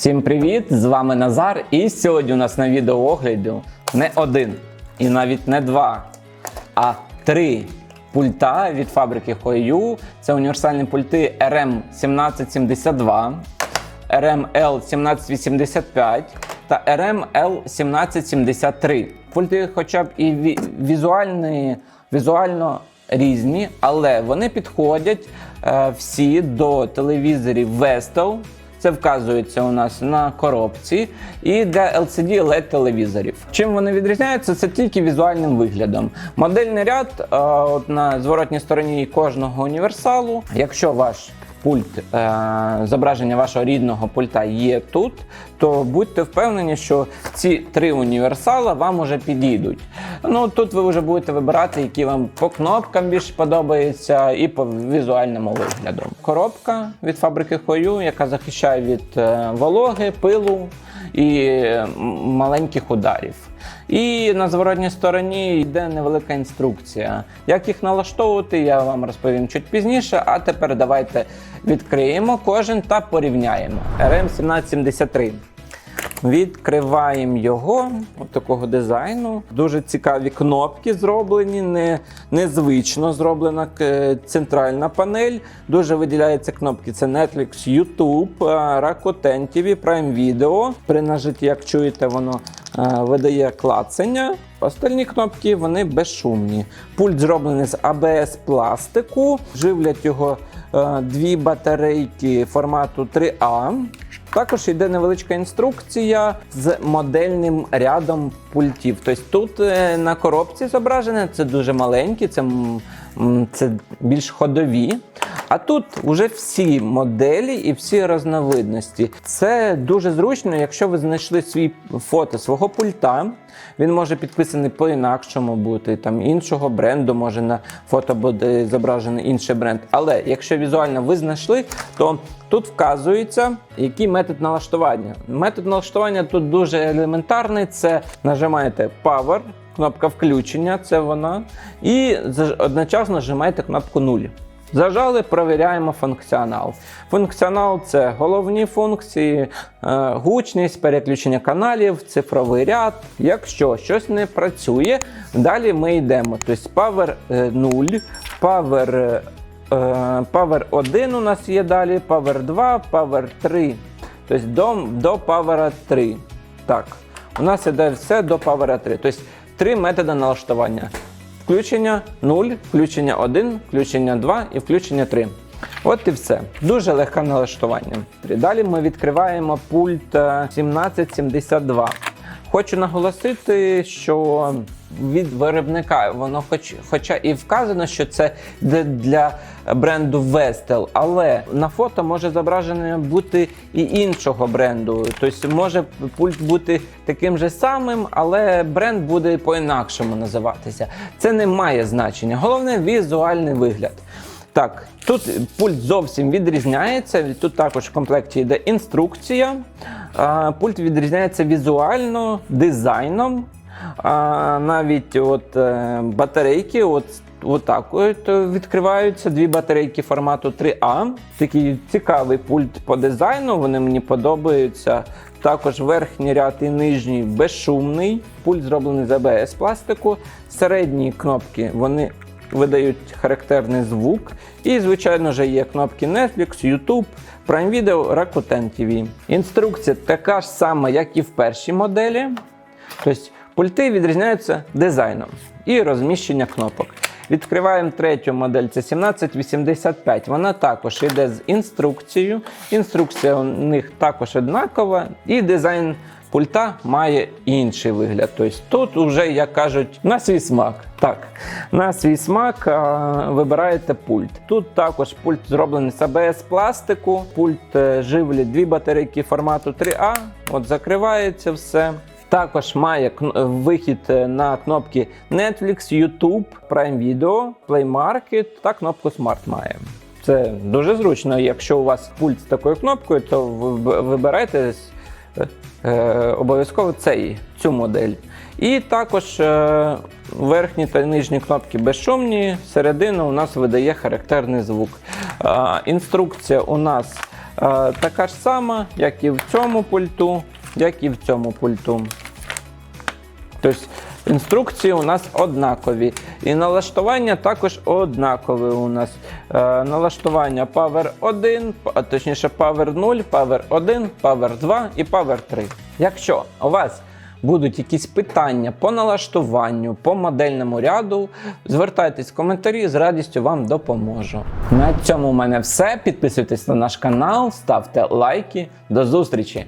Всім привіт! З вами Назар. І сьогодні у нас на відеоогляду не один і навіть не два, а три пульта від фабрики Хою. Це універсальні пульти RM1772, RML1785 та RML1773. Пульти, хоча б і візуальні, візуально різні, але вони підходять е, всі до телевізорів Vestel. Це вказується у нас на коробці і для LCD LED телевізорів. Чим вони відрізняються? Це тільки візуальним виглядом. Модельний ряд е, от на зворотній стороні кожного універсалу. Якщо ваш пульт, е, зображення вашого рідного пульта є тут, то будьте впевнені, що ці три універсала вам уже підійдуть. Ну тут ви вже будете вибирати, які вам по кнопкам більше подобаються, і по візуальному вигляду. Коробка від фабрики Хою, яка захищає від е, вологи, пилу і маленьких ударів. І на зворотній стороні йде невелика інструкція. Як їх налаштовувати, я вам розповім чуть пізніше. А тепер давайте відкриємо кожен та порівняємо. RM1773. Відкриваємо його от такого дизайну. Дуже цікаві кнопки зроблені, не, незвично зроблена центральна панель. Дуже виділяються кнопки. Це Netflix, YouTube, е, Rakuten TV, Prime Video. При нажитті, як чуєте, воно е, видає клацання. Остальні кнопки вони безшумні. Пульт зроблений з ABS пластику. Живлять його е, дві батарейки формату 3А. Також йде невеличка інструкція з модельним рядом пультів. Тобто тут е, на коробці зображене, це дуже маленькі, це, це більш ходові. А тут вже всі моделі і всі розновидності. Це дуже зручно, якщо ви знайшли свій фото свого пульта. Він може підписаний по-інакшому бути, там іншого бренду, може на фото буде зображений інший бренд. Але якщо візуально ви знайшли, то тут вказується, який метод налаштування. Метод налаштування тут дуже елементарний: це нажимаєте Power, кнопка включення, це вона, і одночасно нажимаєте кнопку 0. Зажали, провіряємо функціонал. Функціонал це головні функції, е, гучність, переключення каналів, цифровий ряд. Якщо щось не працює, далі ми йдемо. Тобто Power е, 0, Power, е, Power 1 у нас є далі, Power 2, Power 3. Тобто до, до Power 3. Так, у нас іде все до Power 3. Тобто три методи налаштування. Включення 0, включення 1, включення 2 і включення 3. От і все. Дуже легке налаштування. Далі ми відкриваємо пульт е, 1772. Хочу наголосити, що від виробника воно, хоч, хоча і вказано, що це для, бренду Vestel, але на фото може зображено бути і іншого бренду. Тобто може пульт бути таким же самим, але бренд буде по-інакшому називатися. Це не має значення. Головне візуальний вигляд. Так, тут пульт зовсім відрізняється. Тут також в комплекті йде інструкція. Пульт відрізняється візуально, дизайном. А, навіть от е, батарейки, от, от так от відкриваються дві батарейки формату 3А. Такий цікавий пульт по дизайну. Вони мені подобаються. Також верхній ряд і нижній безшумний. Пульт зроблений з ABS пластику. Середні кнопки вони видають характерний звук. І, звичайно ж, є кнопки Netflix, YouTube, Prime Video, Rakuten TV. Інструкція така ж сама, як і в першій моделі. Тобто пульти відрізняються дизайном і розміщення кнопок. Відкриваємо третю модель, це 1785. Вона також йде з інструкцією. Інструкція у них також однакова, і дизайн пульта має інший вигляд. Тобто тут вже, як кажуть, на свій смак. Так, на свій смак а, вибираєте пульт. Тут також пульт зроблений з ABS пластику. Пульт е, живлять дві батарейки формату 3А. От закривається все. Також має вихід е, на кнопки Netflix, YouTube, Prime Video, Play Market та кнопку Smart має. Це дуже зручно. Якщо у вас пульт з такою кнопкою, то ви- вибирайте е, е, обов'язково цей, цю модель. І також е, верхні та нижні кнопки безшумні, середину у нас видає характерний звук. Е, інструкція у нас е, така ж сама, як і в цьому пульту, як і в цьому пульту. Тобто інструкції у нас однакові. І налаштування також однакове у нас. Е, налаштування Power 1, а точніше Power 0, Power 1, Power 2 і Power 3. Якщо у вас будуть якісь питання по налаштуванню, по модельному ряду, звертайтесь в коментарі, з радістю вам допоможу. На цьому у мене все. Підписуйтесь на наш канал, ставте лайки. До зустрічі!